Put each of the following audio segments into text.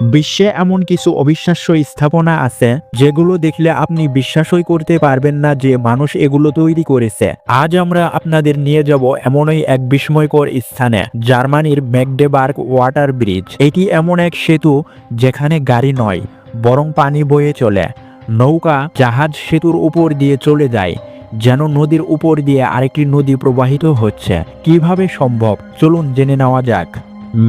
বিশ্বে এমন কিছু অবিশ্বাস্য স্থাপনা আছে, যেগুলো দেখলে আপনি বিশ্বাসই করতে পারবেন না যে মানুষ এগুলো তৈরি করেছে। আজ আমরা আপনাদের নিয়ে যাব এমনই এক বিস্ময়কর স্থানে, জার্মানির ম্যাকডেবার্গ ওয়াটার ব্রিজ। এটি এমন এক সেতু, যেখানে গাড়ি নয়, বরং পানি বয়ে চলে। নৌকা জাহাজ সেতুর উপর দিয়ে চলে যায়, যেন নদীর উপর দিয়ে আরেকটি নদী প্রবাহিত হচ্ছে। কীভাবে সম্ভব? চলুন জেনে নেওয়া যাক।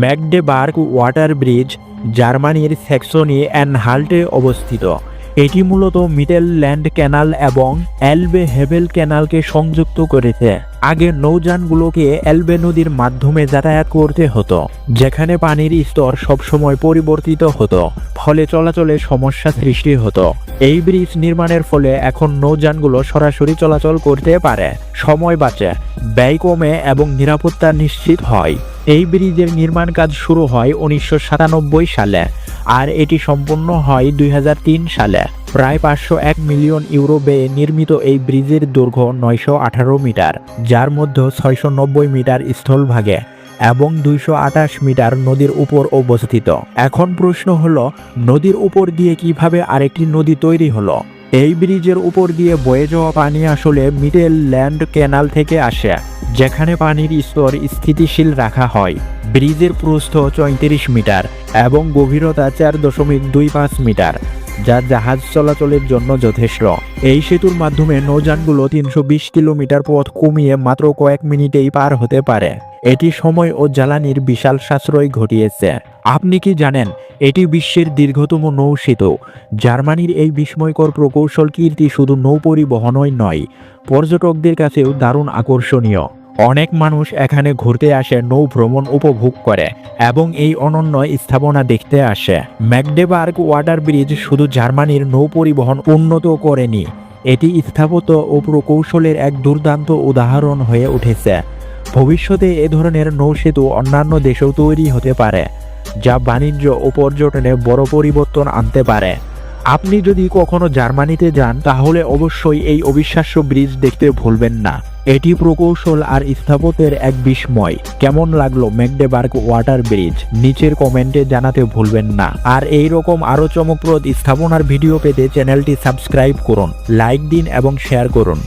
ম্যাকডেবার্গ ওয়াটার ব্রিজ জার্মানির স্যাক্সনি অ্যান্ড হাল্টে অবস্থিত। এটি মূলত মিডল ল্যান্ড ক্যানাল এবং অ্যালবে হেভেল ক্যানালকে সংযুক্ত করেছে। আগে নৌযানগুলোকে এলবে নদীর মাধ্যমে যাতায়াত করতে হতো, যেখানে পানির স্তর সবসময় পরিবর্তিত হতো, ফলে চলাচলে সমস্যা সৃষ্টি হতো। এই ব্রিজ নির্মাণের ফলে এখন নৌযানগুলো সরাসরি চলাচল করতে পারে, সময় বাঁচে, ব্যয় কমে এবং নিরাপত্তা নিশ্চিত হয়। এই ব্রিজের নির্মাণ কাজ শুরু হয় উনিশশো সাতানব্বই সালে আর এটি সম্পূর্ণ হয় দুই হাজার তিন সালে। প্রায় পাঁচশো এক মিলিয়ন ইউরো ব্যয়ে নির্মিত এই ব্রিজের দৈর্ঘ্য নয়শো আঠারো মিটার, যার মধ্যে ছয়শো নব্বই মিটার স্থলভাগে এবং দুইশো আঠাশ মিটার নদীর উপর অবস্থিত। এখন প্রশ্ন হলো, নদীর উপর দিয়ে কীভাবে আরেকটি নদী তৈরি হলো? এই ব্রিজের উপর দিয়ে বয়ে যাওয়া পানি আসলে মিডেল ল্যান্ড ক্যানাল থেকে আসে, যেখানে পানির স্তর স্থিতিশীল রাখা হয়। ব্রিজের প্রস্থ চৌত্রিশ মিটার এবং গভীরতা চার দশমিক দুই পাঁচ মিটার, যা জাহাজ চলাচলের জন্য যথেষ্ট। এই সেতুর মাধ্যমে নৌযানগুলো তিনশো বিশ কিলোমিটার পথ কমিয়ে মাত্র কয়েক মিনিটেই পার হতে পারে। এটি সময় ও জ্বালানির বিশাল সাশ্রয় ঘটিয়েছে। আপনি কি জানেন এটি বিশ্বের দীর্ঘতম নৌ সেতু জার্মানির এই বিস্ময়কর প্রকৌশল কীর্তি শুধু নৌ পরিবহনই নয়, পর্যটকদের কাছেও দারুণ আকর্ষণীয়। অনেক মানুষ এখানে ঘুরতে আসে, নৌ ভ্রমণ উপভোগ করে এবং এই অনন্য স্থাপনা দেখতে আসে। ম্যাকডেবার্গ ওয়াটার ব্রিজ শুধু জার্মানির নৌ পরিবহন উন্নত করেনি, এটি স্থাপত্য ও প্রকৌশলের এক দুর্দান্ত উদাহরণ হয়ে উঠেছে। ভবিষ্যতে এ ধরনের নৌসেতু অন্যান্য দেশেও তৈরি হতে পারে। যা বাণিজ্য ও পর্যটনে বড় পরিবর্তন আনতে পারে। আপনি যদি কখনো জার্মানিতে যান, তাহলে অবশ্যই এই অবিশ্বাস্য ব্রিজ দেখতে ভুলবেন না। এটি প্রকৌশল আর স্থাপত্যের এক বিস্ময়। কেমন লাগল ম্যাকডেবার্গ ওয়াটার ব্রিজ? নিচের কমেন্টে জানাতে ভুলবেন না। আর এই রকম আরও চমকপ্রদ স্থাপনার ভিডিও পেতে চ্যানেলটি সাবস্ক্রাইব করুন, লাইক দিন এবং শেয়ার করুন।